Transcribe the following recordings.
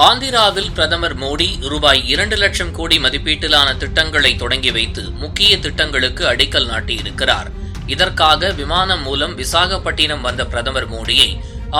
ஆந்திராவில் பிரதமர் மோடி ரூபாய் இரண்டு லட்சம் கோடி மதிப்பீட்டிலான திட்டங்களை தொடங்கி வைத்து முக்கிய திட்டங்களுக்கு அடிக்கல் நாட்டியிருக்கிறார். இதற்காக விமானம் மூலம் விசாகப்பட்டினம் வந்த பிரதமர் மோடியை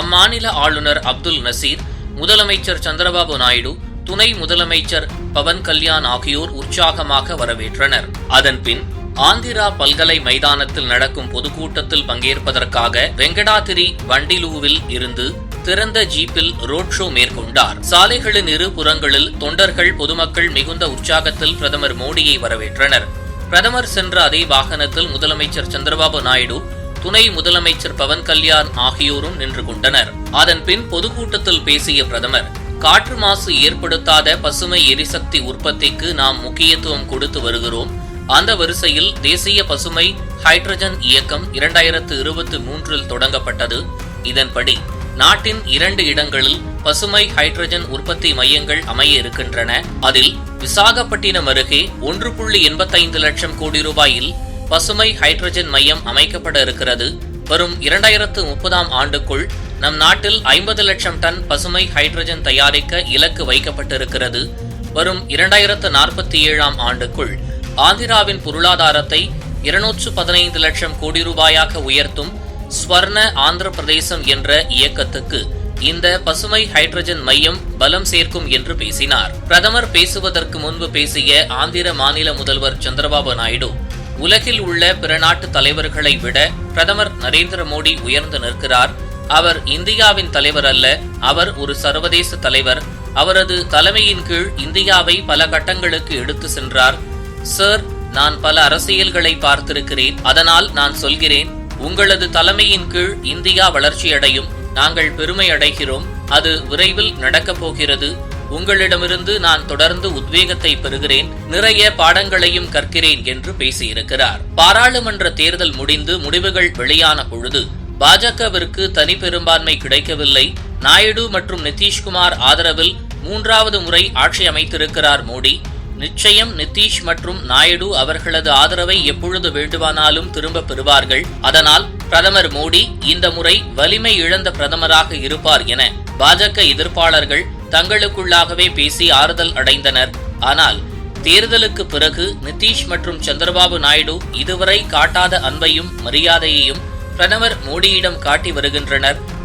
அம்மாநில ஆளுநர் அப்துல் நசீர் முதலமைச்சர் சந்திரபாபு நாயுடு துணை முதலமைச்சர் பவன் கல்யாண் ஆகியோர் உற்சாகமாக வரவேற்றனர். அதன்பின் ஆந்திரா பல்கலை மைதானத்தில் நடக்கும் பொதுக்கூட்டத்தில் பங்கேற்பதற்காக வெங்கடாத்திரி வண்டிலூவில் இருந்து திறந்த ஜீப்பில் ரோட் ஷோ மேற்கொண்டார். சாலைகளின் இரு புறங்களில் தொண்டர்கள் பொதுமக்கள் மிகுந்த உற்சாகத்தில் பிரதமர் மோடியை வரவேற்றனர். பிரதமர் சென்ற அதே வாகனத்தில் முதலமைச்சர் சந்திரபாபு நாயுடு துணை முதலமைச்சர் பவன் கல்யாண் ஆகியோரும் நின்று கொண்டனர். அதன் பின் பொதுக்கூட்டத்தில் பேசிய பிரதமர் காற்று மாசு ஏற்படுத்தாத பசுமை எரிசக்தி உற்பத்திக்கு நாம் முக்கியத்துவம் கொடுத்து வருகிறோம். அந்த வரிசையில் தேசிய பசுமை ஹைட்ரஜன் இயக்கம் இரண்டாயிரத்து இருபத்தி மூன்றில் தொடங்கப்பட்டது. இதன்படி நாட்டின் இரண்டு இடங்களில் பசுமை ஹைட்ரஜன் உற்பத்தி மையங்கள் அமைய இருக்கின்றன. அதில் விசாகப்பட்டினம் அருகே ஒன்று புள்ளி எண்பத்தைந்து லட்சம் கோடி ரூபாயில் பசுமை ஹைட்ரஜன் மையம் அமைக்கப்பட இருக்கிறது. வரும் இரண்டாயிரத்து முப்பதாம் ஆண்டுக்குள் நம் நாட்டில் ஐம்பது லட்சம் டன் பசுமை ஹைட்ரஜன் தயாரிக்க இலக்கு வைக்கப்பட்டிருக்கிறது. வரும் இரண்டாயிரத்து நாற்பத்தி ஏழாம் ஆண்டுக்குள் ஆந்திராவின் பொருளாதாரத்தை இருநூற்று பதினைந்து லட்சம் கோடி ரூபாயாக உயர்த்தும் ஸ்வர்ண ஆந்திர பிரதேசம் என்ற இயக்கத்துக்கு இந்த பசுமை ஹைட்ரஜன் மையம் பலம் சேர்க்கும் என்று பேசினார். பிரதமர் பேசுவதற்கு முன்பு பேசிய ஆந்திர மாநில முதல்வர் சந்திரபாபு நாயுடு உலகில் உள்ள பிற நாட்டு தலைவர்களை விட பிரதமர் நரேந்திர மோடி உயர்ந்து நிற்கிறார். அவர் இந்தியாவின் தலைவர் அல்ல அவர் ஒரு சர்வதேச தலைவர். அவரது தலைமையின் கீழ் இந்தியாவை பல கட்டங்களுக்கு எடுத்து சென்றார். சார் நான் பல அரசியல்களை பார்த்திருக்கிறேன். அதனால் நான் சொல்கிறேன். உங்களது தலைமையின் கீழ் இந்தியா வளர்ச்சியடையும். நாங்கள் பெருமை அடைகிறோம் அது விரைவில் நடக்கப் போகிறது. உங்களிடமிருந்து நான் தொடர்ந்து உத்வேகத்தை பெறுகிறேன். நிறைய பாடங்களையும் கற்கிறேன் என்று பேசியிருக்கிறார். பாராளுமன்ற தேர்தல் முடிந்து முடிவுகள் வெளியான பொழுது பாஜகவிற்கு தனி பெரும்பான்மை கிடைக்கவில்லை. நாயுடு மற்றும் நிதிஷ்குமார் ஆதரவில் மூன்றாவது முறை ஆட்சி அமைத்திருக்கிறார் மோடி. நிச்சயம் நிதிஷ் மற்றும் நாயுடு அவர்களது ஆதரவை எப்பொழுது வேண்டுமானாலும் திரும்ப பெறுவார்கள். அதனால் பிரதமர் மோடி இந்த முறை வலிமை இழந்த பிரதமராக இருப்பார் என பாஜக எதிர்ப்பாளர்கள் தங்களுக்குள்ளாகவே பேசி ஆறுதல் அடைந்தனர். ஆனால் தேர்தலுக்கு பிறகு நிதிஷ் மற்றும் சந்திரபாபு நாயுடு இதுவரை காட்டாத அன்பையும் மரியாதையையும் பிரதமர் மோடியிடம் காட்டி வருகின்றனர்.